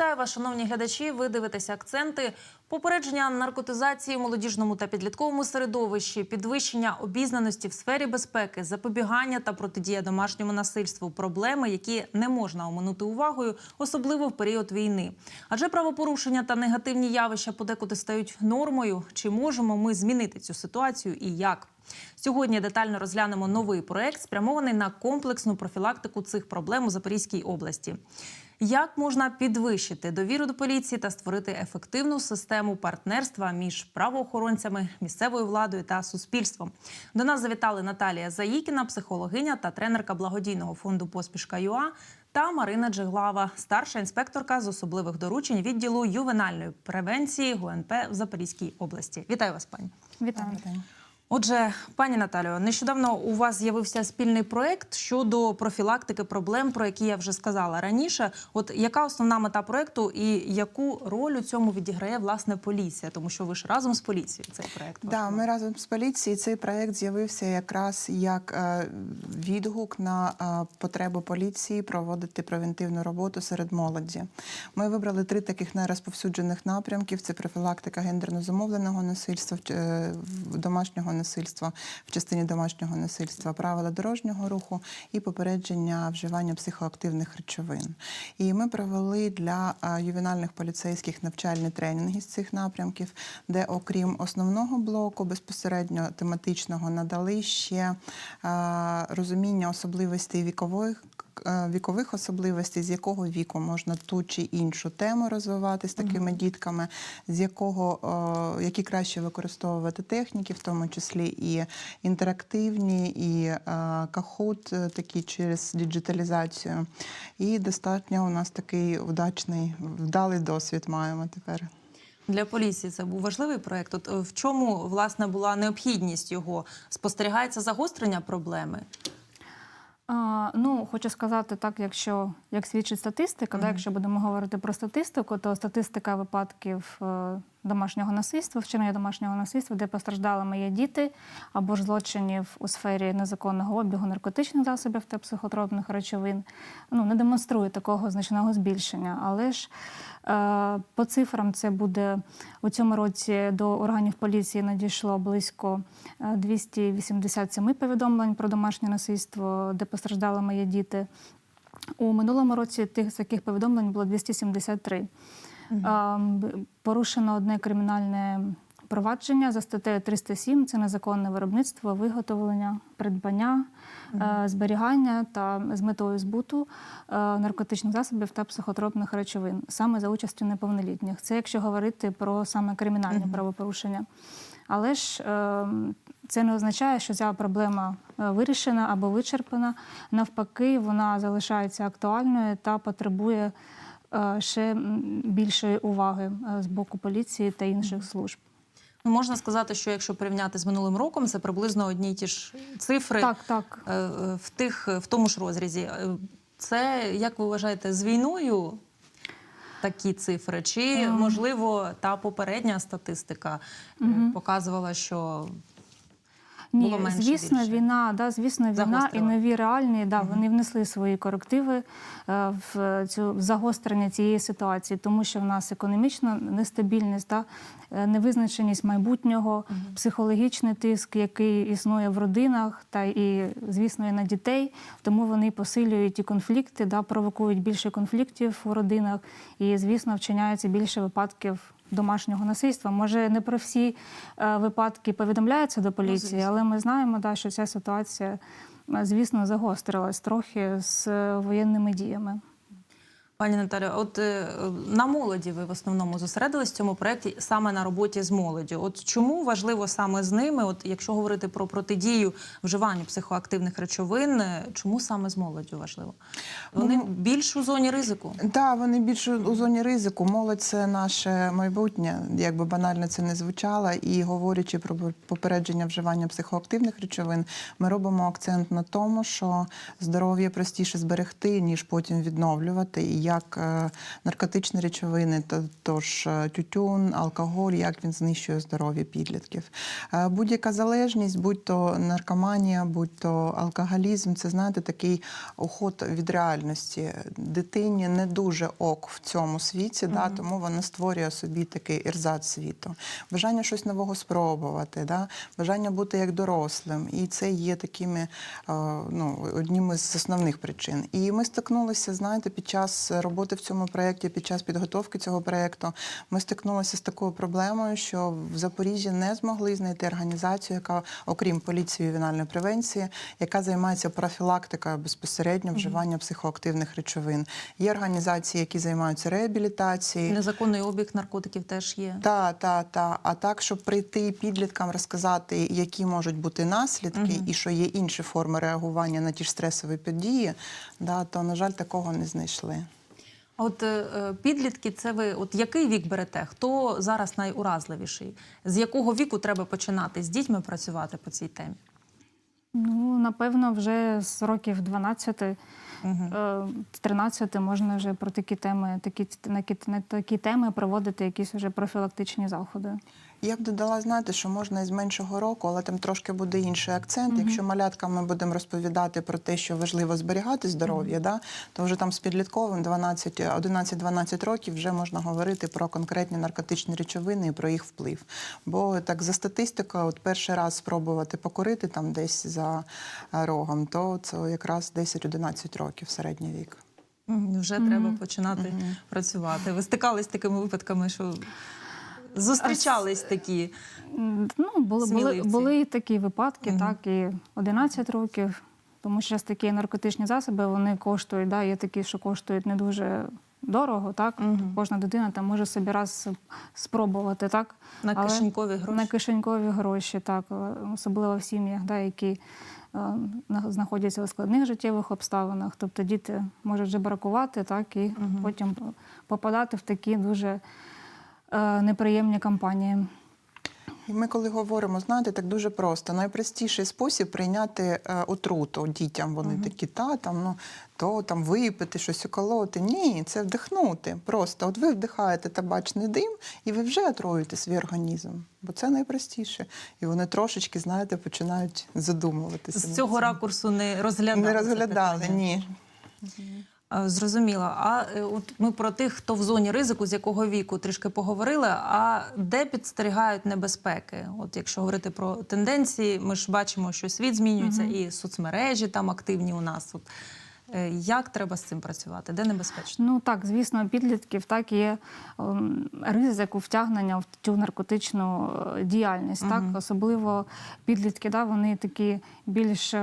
Вітаю вас, шановні глядачі. Ви дивитеся акценти попередження наркотизації в молодіжному та підлітковому середовищі, підвищення обізнаності в сфері безпеки, запобігання та протидія домашньому насильству. Проблеми, які не можна оминути увагою, особливо в період війни. Адже правопорушення та негативні явища подекуди стають нормою. Чи можемо ми змінити цю ситуацію і як? Сьогодні детально розглянемо новий проект, спрямований на комплексну профілактику цих проблем у Запорізькій області. Як можна підвищити довіру до поліції та створити ефективну систему партнерства між правоохоронцями, місцевою владою та суспільством? До нас завітали Наталія Заїкіна, психологиня та тренерка благодійного фонду Поспішка ЮА та Марина Джеглава, старша інспекторка з особливих доручень відділу ювенальної превенції ГУНП в Запорізькій області. Вітаю вас, пані. Вітаю. Отже, пані Наталію, нещодавно у вас з'явився спільний проект щодо профілактики проблем, про які я вже сказала раніше. От яка основна мета проекту і яку роль у цьому відіграє власне поліція? Тому що ви ж разом з поліцією цей проект. Да, ми разом з поліцією. Цей проект з'явився якраз як е, відгук на е, потребу поліції проводити превентивну роботу серед молоді. Ми вибрали три таких найрозповсюджених напрямків: це профілактика гендерно замовленого насильства, е, домашнього насильства в частині домашнього насильства, правила дорожнього руху і попередження вживання психоактивних речовин. І ми провели для ювенальних поліцейських навчальні тренінги з цих напрямків, де, окрім основного блоку, безпосередньо тематичного, надали ще розуміння особливостей вікових. Е, Вікових особливостей, з якого віку можна ту чи іншу тему розвивати з такими дітками, з якого е, які краще використовувати техніки, в тому числі і інтерактивні, і е, кахут, такі через діджиталізацію. І достатньо у нас такий удачний, вдалий досвід маємо тепер. Для поліції це був важливий проект. От в чому власне була необхідність його? Спостерігається загострення проблеми? А, ну, хочу сказати так, якщо як свідчить статистика, да, якщо будемо говорити про статистику, то статистика випадків е, домашнього насильства, вчинення домашнього насильства, де постраждалими є діти або ж злочинів у сфері незаконного обігу наркотичних засобів та психотропних речовин, ну не демонструє такого значного збільшення. Але ж е, по цифрам це буде у цьому році до органів поліції надійшло близько е, 287 повідомлень про домашнє насильство, де постраждалими є діти. У минулому році тих таких повідомлень було 273. Порушено одне кримінальне провадження за статтею 307 це незаконне виробництво, виготовлення, придбання, е, зберігання та з метою збуту е, наркотичних засобів та психотропних речовин, саме за участю неповнолітніх. Це якщо говорити про саме кримінальні правопорушення. Але ж е, це не означає, що ця проблема вирішена або вичерпана. Навпаки, вона залишається актуальною та потребує ще м, більшої уваги е, з боку поліції та інших служб. Ну, можна сказати, що якщо порівняти з минулим роком, це приблизно одні й ті ж цифри Так, так. е, е, в тих в тому ж розрізі. Е, Це як ви вважаєте, з війною такі цифри? Чи можливо та попередня статистика е, показувала, що Ні, було менше звісно, більше? війна, да, звісно, війна і нові реальні, да, вони внесли свої корективи е, в цю в загострення цієї ситуації, тому що в нас економічна нестабільність, да, е, невизначеність майбутнього, психологічний тиск, який існує в родинах, та і, звісно, і на дітей. Тому вони посилюють і конфлікти, да, провокують більше конфліктів у родинах, і, звісно, вчиняється більше випадків домашнього насильства. Може, не про всі е, випадки повідомляються до поліції, але ми знаємо, да, що ця ситуація, е, звісно, загострилась трохи з е, воєнними діями. Пані Наталю, от е, на молоді ви в основному зосередились в цьому проєкті саме на роботі з молоддю. От чому важливо саме з ними? От якщо говорити про протидію вживанню психоактивних речовин, е, чому саме з молоддю важливо? Вони Ну, більш у зоні ризику. Так, вони більше у зоні ризику. Молодь це наше майбутнє, як би банально це не звучало. І говорячи про попередження вживання психоактивних речовин, ми робимо акцент на тому, що здоров'я простіше зберегти, ніж потім відновлювати. І як е, наркотичні речовини, тож е, тютюн, алкоголь, як він знищує здоров'я підлітків. Е, Будь-яка залежність, будь то наркоманія, будь то алкоголізм, це знаєте такий уход від реальності. Дитині не дуже ок в цьому світі, да, тому вона створює собі такий ірзац світу. Бажання щось нового спробувати, да, бажання бути як дорослим. І це є такими ну, одніми з основних причин. І ми стикнулися, знаєте, під час роботи в цьому проєкті, під час підготовки цього проєкту, ми стикнулися з такою проблемою, що в Запоріжжі не змогли знайти організацію, яка, окрім поліції ювенальної превенції, яка займається профілактикою безпосередньо вживання психоактивних речовин. Є організації, які займаються реабілітацією. Незаконний обіг наркотиків теж є. Та, та, та. А так, щоб прийти підліткам розказати, які можуть бути наслідки, і що є інші форми реагування на ті ж стресові події, да, то, на жаль, такого не знайшли. От е, е, підлітки, це ви от який вік берете? Хто зараз найуразливіший? З якого віку треба починати з дітьми працювати по цій темі? Ну, напевно, вже з років 12, е, 13 можна вже про такі теми, такі, на такі теми проводити якісь вже профілактичні заходи. Я б додала, знаєте, що можна із меншого року, але там трошки буде інший акцент. Якщо маляткам ми будемо розповідати про те, що важливо зберігати здоров'я, да, то вже там з підлітковим 12, 11-12 років вже можна говорити про конкретні наркотичні речовини і про їх вплив. Бо так за статистикою, от перший раз спробувати покурити там десь за е, рогом, то це якраз 10-11 років середній вік. Вже треба починати працювати. Ви стикались з такими випадками, що зустрічались такі. Ну, були, були, Сміливці. були і такі випадки, так, і 11 років, тому що зараз такі наркотичні засоби вони коштують, да, є такі, що коштують не дуже дорого, так? Кожна дитина там може собі раз спробувати, так? На Але кишенькові гроші. На кишенькові гроші, так, е, особливо в сім'ях, да, які е, на- знаходяться у складних життєвих обставинах. Тобто діти можуть вже бракувати, так, і потім попадати в такі дуже неприємні кампанії. І ми, коли говоримо, знаєте, так дуже просто. Найпростіший спосіб прийняти е, отруту дітям. Вони такі, та там, ну то там випити, щось околоти. Ні, це вдихнути. Просто от ви вдихаєте табачний дим, і ви вже отруюєте свій організм. Бо це найпростіше. І вони трошечки, знаєте, починають задумуватися. З цього ракурсу не розглядали. не розглядали. Ні. А, Зрозуміло. А е, от ми про тих, хто в зоні ризику, з якого віку трішки поговорили. А де підстерігають небезпеки? От якщо говорити про тенденції, ми ж бачимо, що світ змінюється, і соцмережі там активні у нас. От е, як треба з цим працювати? Де небезпечно? Ну так, звісно, підлітків так є ем, ризик у втягнення в цю наркотичну е, діяльність. Так, особливо підлітки, да, вони такі більш.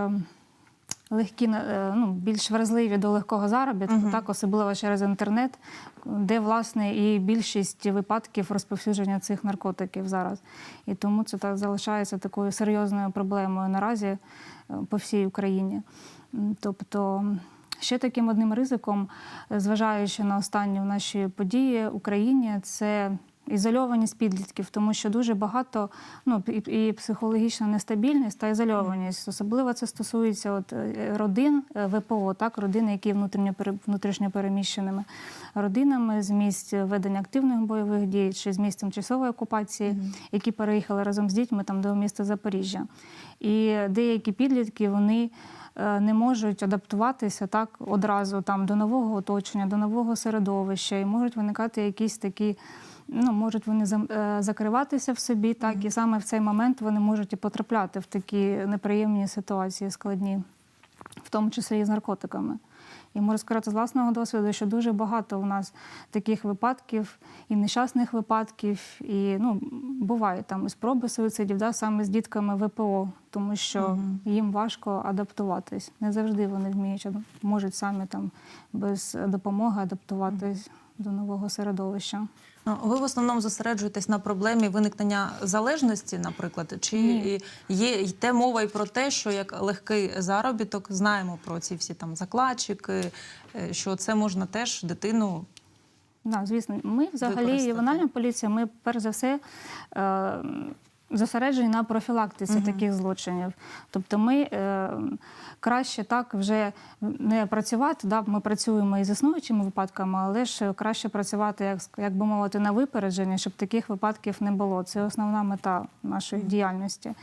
Легкі, е, ну, більш вразливі до легкого заробітку, так, особливо через інтернет, де власне і більшість випадків розповсюдження цих наркотиків зараз. І тому це так залишається такою серйозною проблемою наразі е, по всій Україні. Тобто ще таким одним ризиком, е, зважаючи на останні наші події в Україні, це ізольованість підлітків, тому що дуже багато ну, і, і психологічна нестабільність та ізольованість. Особливо це стосується от, е, родин е, ВПО, так, родини, які внутрішньо, переміщеними родинами з місць ведення активних бойових дій чи з місць тимчасової окупації, які переїхали разом з дітьми там до міста Запоріжжя. І деякі підлітки вони е, не можуть адаптуватися так одразу там до нового оточення, до нового середовища, і можуть виникати якісь такі. Ну, можуть вони е, закриватися в собі, так і саме в цей момент вони можуть і потрапляти в такі неприємні ситуації складні, в тому числі і з наркотиками. І можу сказати з власного досвіду, що дуже багато у нас таких випадків, і нещасних випадків, і ну, бувають там і спроби суїцидів, да, саме з дітками ВПО, тому що їм важко адаптуватись. Не завжди вони вміють, можуть самі там без допомоги адаптуватись до нового середовища. Ну, ви в основному зосереджуєтесь на проблемі виникнення залежності, наприклад, чи Ні. є йде мова і про те, що як легкий заробіток, знаємо про ці всі там закладчики, е, що це можна теж дитину Да, звісно, ми взагалі ювенальна поліція. Ми перш за все е, зосереджені на профілактиці таких злочинів. Тобто ми е, краще так вже не працювати. Да? Ми працюємо із існуючими випадками, але ж краще працювати, як, як би мовити, на випередження, щоб таких випадків не було. Це основна мета нашої діяльності.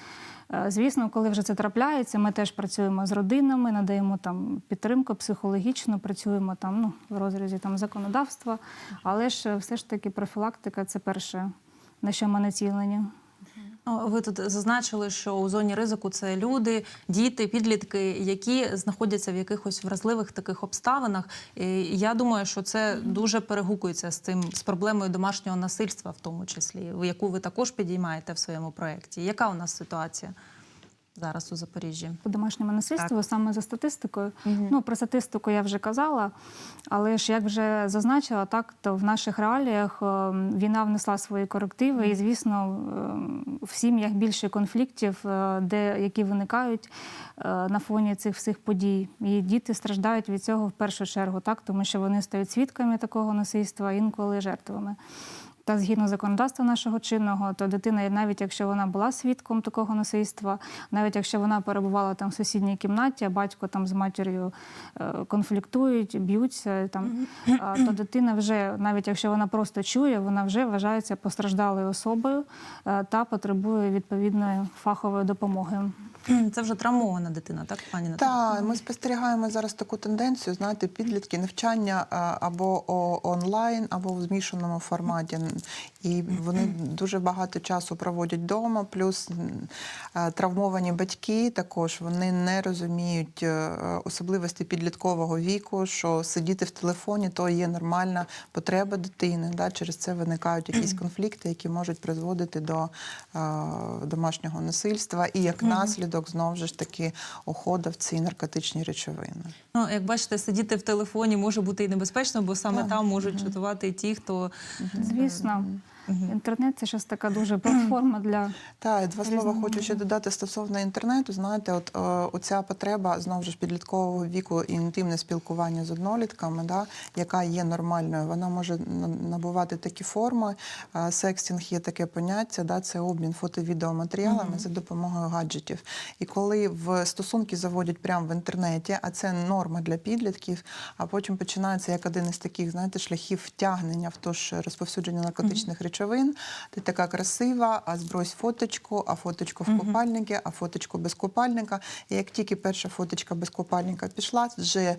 Е, Звісно, коли вже це трапляється, ми теж працюємо з родинами, надаємо там підтримку психологічну, працюємо там ну, в розрізі там законодавства, але ж е, все ж таки профілактика це перше, на що ми націлені. Ви тут зазначили, що у зоні ризику це люди, діти, підлітки, які знаходяться в якихось вразливих таких обставинах. І я думаю, що це дуже перегукується з тим з проблемою домашнього насильства, в тому числі, яку ви також підіймаєте в своєму проєкті. Яка у нас ситуація зараз у Запоріжжі? по домашньому насильству саме за статистикою. Ну про статистику я вже казала, але ж як вже зазначила, так то в наших реаліях е, війна внесла свої корективи, і звісно, е, в сім'ях більше конфліктів, е, де які виникають е, на фоні цих всіх подій. І діти страждають від цього в першу чергу, так тому що вони стають свідками такого насильства, інколи жертвами. Та згідно законодавства нашого чинного, то дитина, навіть якщо вона була свідком такого насильства, навіть якщо вона перебувала там в сусідній кімнаті, а батько там з матір'ю е, конфліктують, б'ються, там, то дитина вже, навіть якщо вона просто чує, вона вже вважається постраждалою особою е, та потребує відповідної фахової допомоги. Це вже травмована дитина, так, пані Наталі? Так, ми спостерігаємо зараз таку тенденцію, знаєте, підлітки навчання або онлайн, або в змішаному форматі. І вони дуже багато часу проводять вдома, плюс травмовані батьки також вони не розуміють е, особливості підліткового віку, що сидіти в телефоні то є нормальна потреба дитини. Да? Через це виникають якісь конфлікти, які можуть призводити до е, домашнього насильства, і як наслідок знову ж таки уходу в ці наркотичні речовини. Ну, як бачите, сидіти в телефоні може бути і небезпечно, бо саме Так. там можуть чатувати ті, хто Звісно, інтернет це щось така дуже платформа для Так, два слова хочу ще додати стосовно інтернету. Знаєте, от е, оця потреба знову ж підліткового віку і інтимне спілкування з однолітками, да, яка є нормальною, вона може набувати такі форми. Е, Секстінг є таке поняття, да, це обмін фото-відеоматеріалами за допомогою гаджетів. І коли в стосунки заводять прямо в інтернеті, а це норма для підлітків, а потім починається як один із таких, знаєте, шляхів втягнення в то ж розповсюдження наркотичних речовин. Ти така красива, а збрось фоточку, а фоточку в купальнику, а фоточку без купальника. І як тільки перша фоточка без купальника пішла, вже е,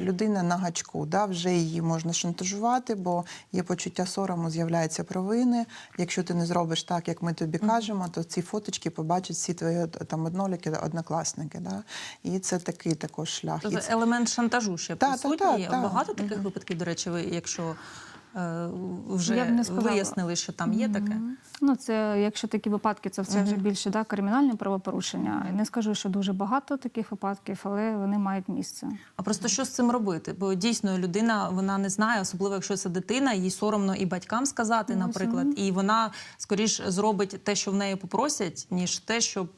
людина на гачку, да, вже її можна шантажувати, бо є почуття сорому, з'являється провини. Якщо ти не зробиш так, як ми тобі кажемо, то ці фоточки побачать всі твої е, там одноліки, однокласники. Да? І це такий також шлях. Тобто це- елемент шантажу ще Так, присутній. так, так, так. Багато таких випадків, до речі, ви, якщо вже Я б не сказала. вияснили, що там є таке. Ну, це якщо такі випадки, це все вже більше да, кримінальне правопорушення. Не скажу, що дуже багато таких випадків, але вони мають місце. А просто що з цим робити? Бо дійсно людина вона не знає, особливо якщо це дитина, їй соромно і батькам сказати, Ну, наприклад, і вона скоріш зробить те, що в неї попросять, ніж те, щоб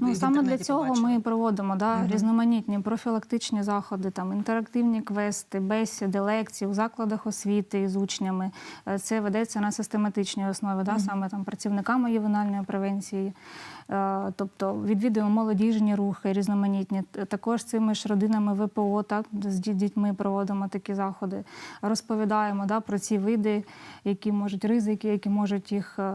Ну саме для цього побачили. ми проводимо да, різноманітні профілактичні заходи, там інтерактивні квести, бесіди, лекції у закладах освіти з учнями. Е, Це ведеться на систематичній основі, да, саме там працівниками ювенальної превенції. Е, Тобто відвідуємо молодіжні рухи різноманітні. Також цими ж родинами ВПО, так з дітьми проводимо такі заходи. Розповідаємо да, про ці види, які можуть ризики, які можуть їх. е,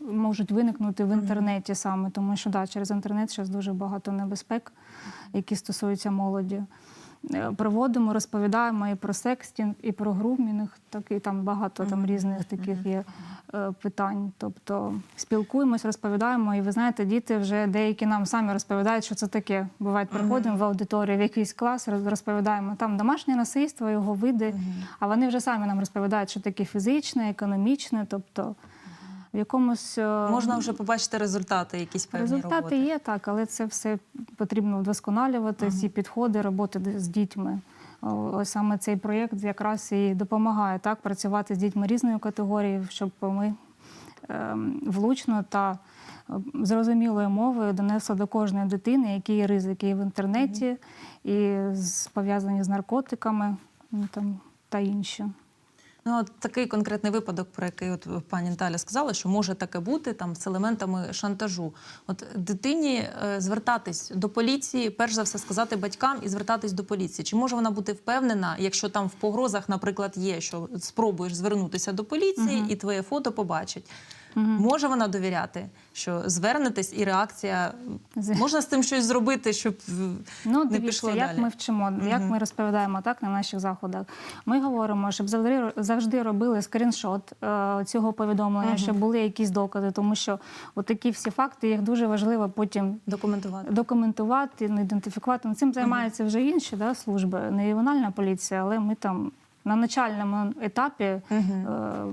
можуть виникнути в інтернеті саме, тому що да, через інтернет зараз дуже багато небезпек, які стосуються молоді. Е, Проводимо, розповідаємо і про секстінг, і про грумінг, так і там багато там різних таких є е, питань. Тобто спілкуємось, розповідаємо, і ви знаєте, діти вже деякі нам самі розповідають, що це таке. Буває, приходимо в аудиторію, в якийсь клас, розповідаємо там домашнє насильство, його види. А вони вже самі нам розповідають, що таке фізичне, економічне, тобто в якомусь е, можна вже побачити результати, якісь певні результати роботи. є так, але це все потрібно вдосконалювати. Ці підходи роботи з дітьми. Ось саме цей проєкт якраз і допомагає так працювати з дітьми різної категорії, щоб ми ем, влучно та е, зрозумілою мовою донесли до кожної дитини, які є ризики і в інтернеті, і з- пов'язані з наркотиками ну, там, та інші. Ну, от такий конкретний випадок, про який от пані Наталя сказала, що може таке бути там з елементами шантажу. От дитині е, звертатись до поліції, перш за все сказати батькам і звертатись до поліції. Чи може вона бути впевнена, якщо там в погрозах, наприклад, є, що спробуєш звернутися до поліції і твоє фото побачить? Може вона довіряти, що звернетесь і реакція можна з тим щось зробити, щоб е, Ну, не дивіться, пішло як далі? ми вчимо, як ми розповідаємо так на наших заходах. Ми говоримо, щоб завжди завжди робили скріншот е, цього повідомлення, щоб були якісь докази, тому що от такі всі факти їх дуже важливо потім документувати. документувати, ну, ідентифікувати. Ну, Цим займаються вже інші да, служби, не ювенальна поліція, але ми там. На начальному етапі е,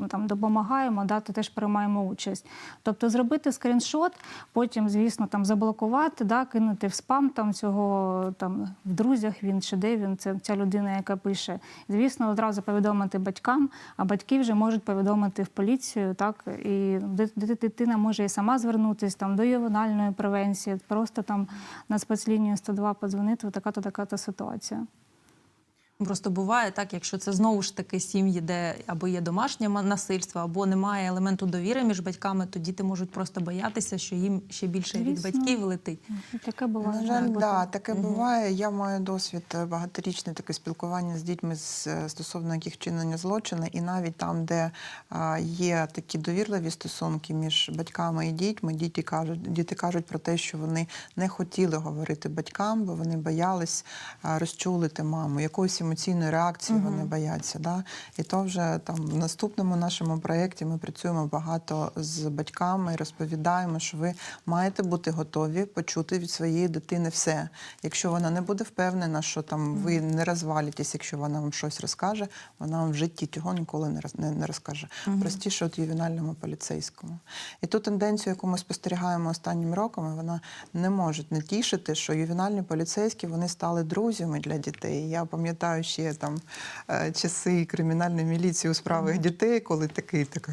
там допомагаємо, да, то теж приймаємо участь. Тобто зробити скріншот, потім, звісно, там заблокувати, да, кинути в спам там цього там в друзях він чи де він, це ця людина, яка пише. Звісно, одразу повідомити батькам, а батьки вже можуть повідомити в поліцію, так і ди- ди- дитина може і сама звернутися там до ювенальної превенції, просто там на спецлінію 102 подзвонити, така-то така-то ситуація. Просто буває так, якщо це знову ж таки сім'ї, де або є домашнє насильство, або немає елементу довіри між батьками, то діти можуть просто боятися, що їм ще більше від Звісно. батьків летить. Таке буває. На жаль, да, таке буває. Я маю досвід е, багаторічне таке спілкування з дітьми е, стосовно яких вчинення злочину, і навіть там, де а, є такі довірливі стосунки між батьками і дітьми, діти кажуть, діти кажуть про те, що вони не хотіли говорити батькам, бо вони боялись а, розчулити маму. Якоїсь емоційної реакції вони бояться. Да? І то вже там в наступному нашому проєкті ми працюємо багато з батьками і розповідаємо, що ви маєте бути готові почути від своєї дитини все. Якщо вона не буде впевнена, що там ви не розвалитесь, якщо вона вам щось розкаже, вона вам в житті цього ніколи не роз- не, не розкаже. Простіше от ювенальному поліцейському. І ту тенденцію, яку ми спостерігаємо останнім роками, вона не може не тішити, що ювенальні поліцейські вони стали друзями для дітей. Я пам'ятаю ще там е, часи кримінальної міліції у справах дітей, коли такий так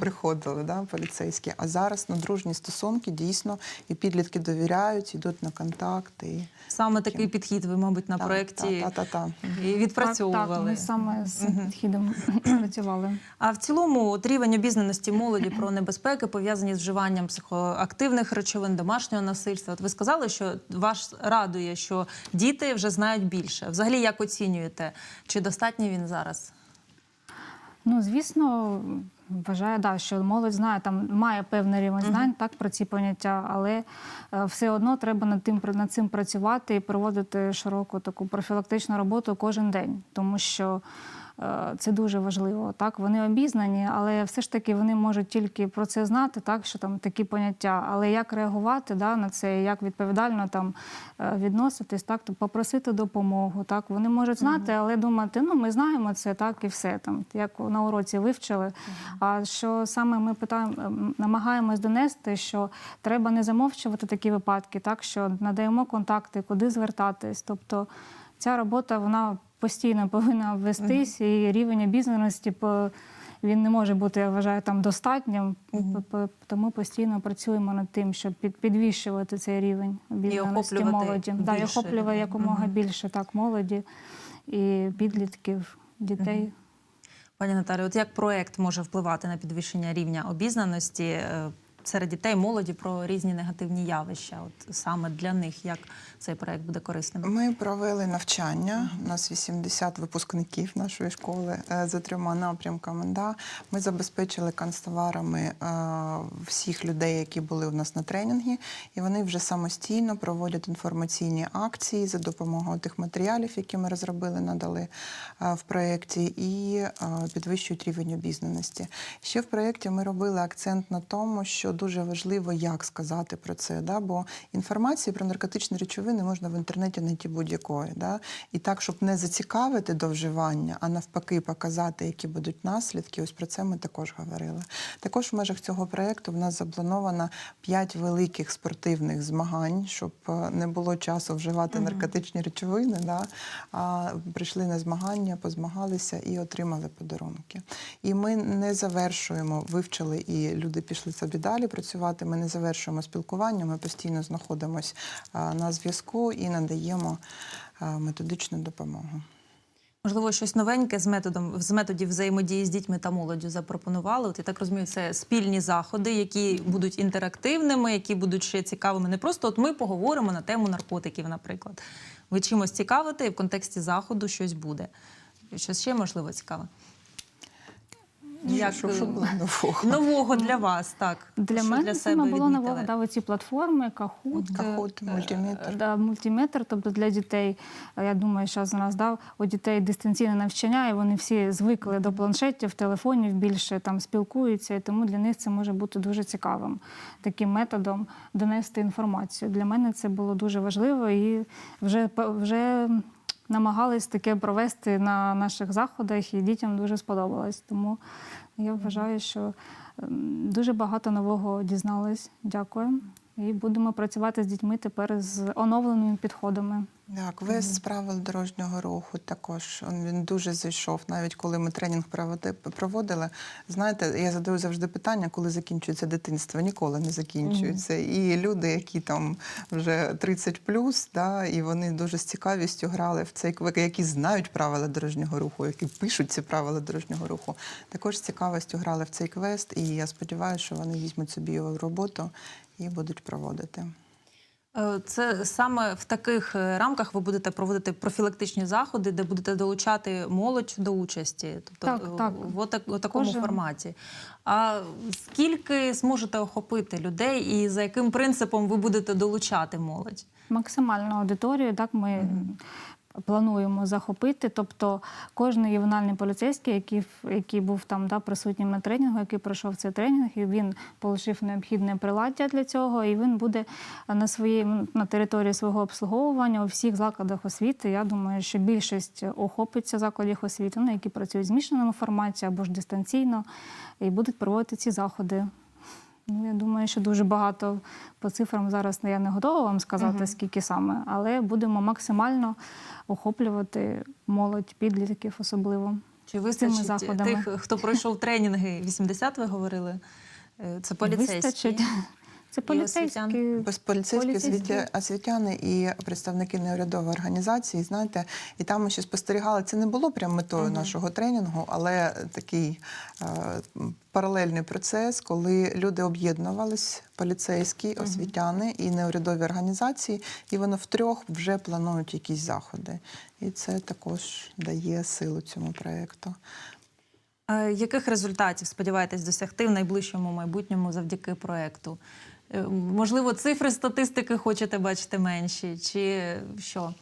приходили да, поліцейські. А зараз на дружні стосунки дійсно і підлітки довіряють, йдуть на контакт. І... Саме такий підхід ви, мабуть, на Та, проєкті та, та, та, та. і відпрацьовували. Так, так, ми саме з підхідом працювали. А в цілому от рівень обізнаності молоді про небезпеки пов'язані з вживанням психоактивних речовин, домашнього насильства. От ви сказали, що вас радує, що діти вже знають більше. Взагалі, як оцінюєте, чи достатній він зараз? Ну, звісно, вважаю, да, що молодь знає, там має певний рівень знань так, про ці поняття, але е, все одно треба над, тим, над цим працювати і проводити широку таку профілактичну роботу кожен день, тому що це дуже важливо. Так, вони обізнані, але все ж таки вони можуть тільки про це знати, так що там такі поняття. Але як реагувати да, на це, як відповідально там е, відноситись, так то попросити допомогу. Так вони можуть знати, але думати, ну ми знаємо це, так і все там, як на уроці вивчили. А що саме ми питаємо, ем, намагаємось донести, що треба не замовчувати такі випадки, так що надаємо контакти, куди звертатись. Тобто ця робота вона постійно повинна вестись, і рівень обізнаності по. Він не може бути, я вважаю, там достатнім, П- п- тому постійно працюємо над тим, щоб під, підвищувати цей рівень обізнаності молоді. Да, і людей. якомога більше так молоді і підлітків, дітей. Пані Наталі, от як проект може впливати на підвищення рівня обізнаності е, серед дітей, молоді про різні негативні явища? От саме для них як цей проект буде корисним? Ми провели навчання. У нас 80 випускників нашої школи е, за трьома напрямками. Да. Ми забезпечили канцтоварами е, всіх людей, які були у нас на тренінгі, і вони вже самостійно проводять інформаційні акції за допомогою тих матеріалів, які ми розробили, надали е, в проєкті, і підвищують рівень обізнаності. Ще в проєкті ми робили акцент на тому, що дуже важливо, як сказати про це, да? бо інформації про наркотичні речовини можна в інтернеті знайти будь-якої. Да? І так, щоб не зацікавити до вживання, а навпаки, показати, які будуть наслідки. Ось про це ми також говорили. Також в межах цього проєкту в нас заплановано п'ять великих спортивних змагань, щоб е, не було часу вживати наркотичні речовини. Да? А прийшли на змагання, позмагалися і отримали подарунки. І ми не завершуємо, вивчили і люди пішли собі далі працювати. Ми не завершуємо спілкування, ми постійно знаходимося на зв'язку і надаємо методичну допомогу. Можливо, щось новеньке з методом з методів взаємодії з дітьми та молоддю запропонували. От я так розумію, це спільні заходи, які будуть інтерактивними, які будуть ще цікавими. Не просто от ми поговоримо на тему наркотиків, наприклад. Ви чимось цікавите, і в контексті заходу щось буде. Щось ще можливо цікаве. Як, що, що е, було нового? Нового для вас, так. Для Що мене для саме себе було відмітили? нового да, ці платформи, Kahoot, Kahoot, е, мультиметр. е, Да, мультиметр, тобто для дітей, я думаю, що з нас дав у дітей дистанційне навчання, і вони всі звикли до планшетів, телефонів більше там спілкуються, і тому для них це може бути дуже цікавим таким методом донести інформацію. Для мене це було дуже важливо і вже вже. Намагались таке провести на наших заходах, і дітям дуже сподобалось. Тому я вважаю, що ем, дуже багато нового дізнались. Дякую. І будемо працювати з дітьми тепер з оновленими підходами. Так, весь з правил дорожнього руху також він дуже зайшов. Навіть коли ми тренінг проводили. Знаєте, я задаю завжди питання, коли закінчується дитинство. Ніколи не закінчується. І люди, які там вже 30 да, і вони дуже з цікавістю грали в цей квик, які знають правила дорожнього руху, які пишуть ці правила дорожнього руху, також з цікавістю грали в цей квест. І я сподіваюся, що вони візьмуть собі його в роботу і будуть проводити. Е, Це саме в таких е, рамках ви будете проводити профілактичні заходи, де будете долучати молодь до участі, тобто Так, е, так. в отак- в такому Кожен- форматі. А скільки зможете охопити людей, і за яким принципом ви будете долучати молодь? Максимальну аудиторію, так ми плануємо захопити. Тобто кожен ювенальний поліцейський, який, який був там да, присутнім на тренінгу, який пройшов цей тренінг, і він отримав необхідне приладдя для цього, і він буде на своїй на території свого обслуговування у всіх закладах освіти. Я думаю, що більшість охопиться закладів освіти, ну, які працюють в змішаному форматі або ж дистанційно, і будуть проводити ці заходи. Ну, я думаю, що дуже багато по цифрам зараз я не готова вам сказати, скільки саме, але будемо максимально охоплювати молодь, підлітків особливо. Чи вистачить заходами. тих, хто пройшов тренінги 80, ви говорили? Е, Це поліцейські. Вистачить. Це поліцейські. Без поліцейські Поліцейські. освіті- освітяни і представники неурядової організації, знаєте, і там ми ще спостерігали. Це не було прям метою нашого тренінгу, але такий е, паралельний процес, коли люди об'єднувались, поліцейські, освітяни і неурядові організації, і вони втрьох вже планують якісь заходи. І це також дає силу цьому проєкту. Е, Яких результатів сподіваєтесь досягти в найближчому майбутньому завдяки проекту? Е, Можливо, цифри статистики хочете бачити менші, чи що?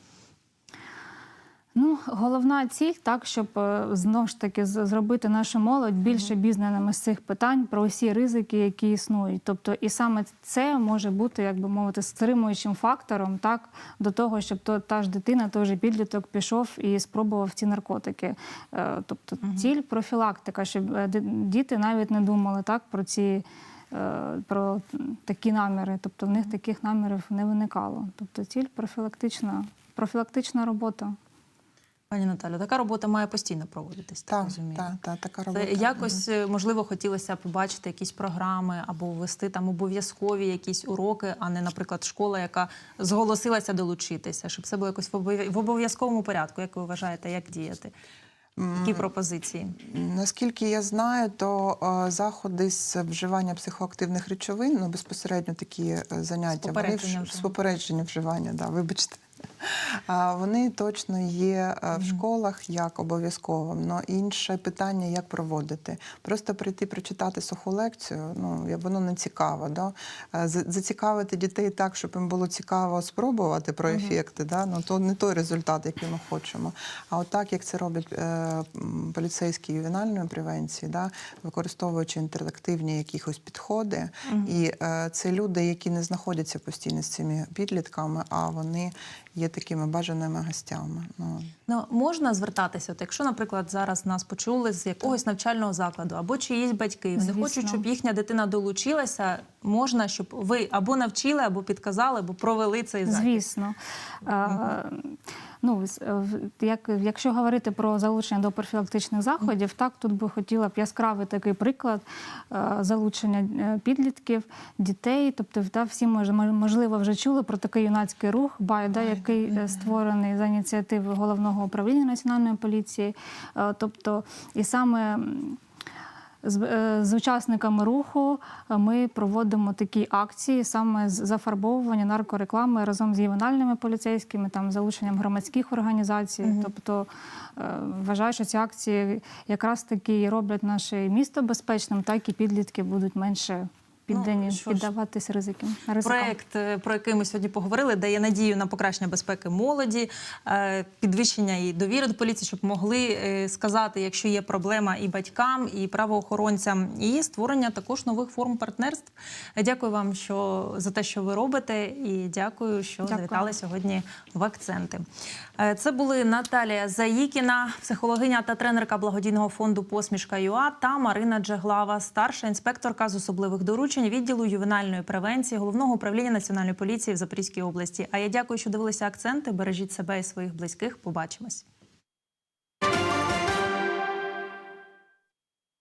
Ну, головна ціль так, щоб е, знову ж таки зробити нашу молодь більше бізнаними з цих питань про усі ризики, які існують. Тобто, і саме це може бути, як би мовити, стримуючим фактором, так до того, щоб то та ж дитина, той же підліток пішов і спробував ці наркотики. Е, Тобто, ціль профілактика, щоб діти навіть не думали так про ці. Е, Про такі наміри, тобто в них таких намірів не виникало. Тобто ціль профілактична, профілактична робота. Пані Наталю, така робота має постійно проводитись, так, Так, розумію. так, так, така Це якось е, можливо хотілося побачити якісь програми або ввести там обов'язкові якісь уроки, а не, наприклад, школа, яка зголосилася долучитися, щоб це було якось в обов'язковому порядку. Як ви вважаєте, як діяти? Які пропозиції? Наскільки я знаю, то е, заходи з вживання психоактивних речовин, ну безпосередньо такі е, заняття, попередження вони, з попередження вживання, да, вибачте. Вони точно є е, в школах як обов'язковим. Но інше питання, як проводити. Просто прийти прочитати суху лекцію, ну воно не цікаво. Да? Е, Зацікавити дітей так, щоб їм було цікаво спробувати про ефекти, да? ну то не той результат, який ми хочемо. А от так, як це роблять е, поліцейські ювенальної превенції, да? використовуючи інтерактивні якісь підходи, і е, це люди, які не знаходяться постійно з цими підлітками, а вони є такими бажаними гостями. Ну, Ну можна звертатися, от якщо, наприклад, зараз нас почули з якогось навчального закладу, або чиїсь батьки, вони хочуть, щоб їхня дитина долучилася. Можна, щоб ви або навчили, або підказали, або провели цей захід. Звісно. Е, Ну, як, якщо говорити про залучення до профілактичних заходів, так тут би хотіла б яскравий такий приклад е, залучення е, підлітків, дітей. Тобто, та, всі мож- можливо вже чули про такий юнацький рух, бай, да, який який е, створений за ініціативи головного управління національної поліції. Е, Тобто, і саме. З, е, з учасниками руху е, ми проводимо такі акції саме з зафарбовування наркореклами разом з ювенальними поліцейськими, там залученням громадських організацій. Тобто е, вважаю, що ці акції якраз таки роблять наше місто безпечним, так і підлітки будуть менше піддані Ну, що ж. піддаватись ризикам. ризикам. Проект, е, про який ми сьогодні поговорили, дає надію на покращення безпеки молоді, е, підвищення і довіри до поліції, щоб могли е, сказати, якщо є проблема і батькам, і правоохоронцям, і створення також нових форм партнерств. Дякую вам, що за те, що ви робите, і дякую, що Дякую. завітали сьогодні в акценти. Це були Наталія Заїкіна, психологиня та тренерка благодійного фонду Посмішка ЮА та Марина Джеглава, старша інспекторка з особливих доручень відділу ювенальної превенції головного управління національної поліції в Запорізькій області. А я дякую, що дивилися акценти. Бережіть себе і своїх близьких. Побачимось.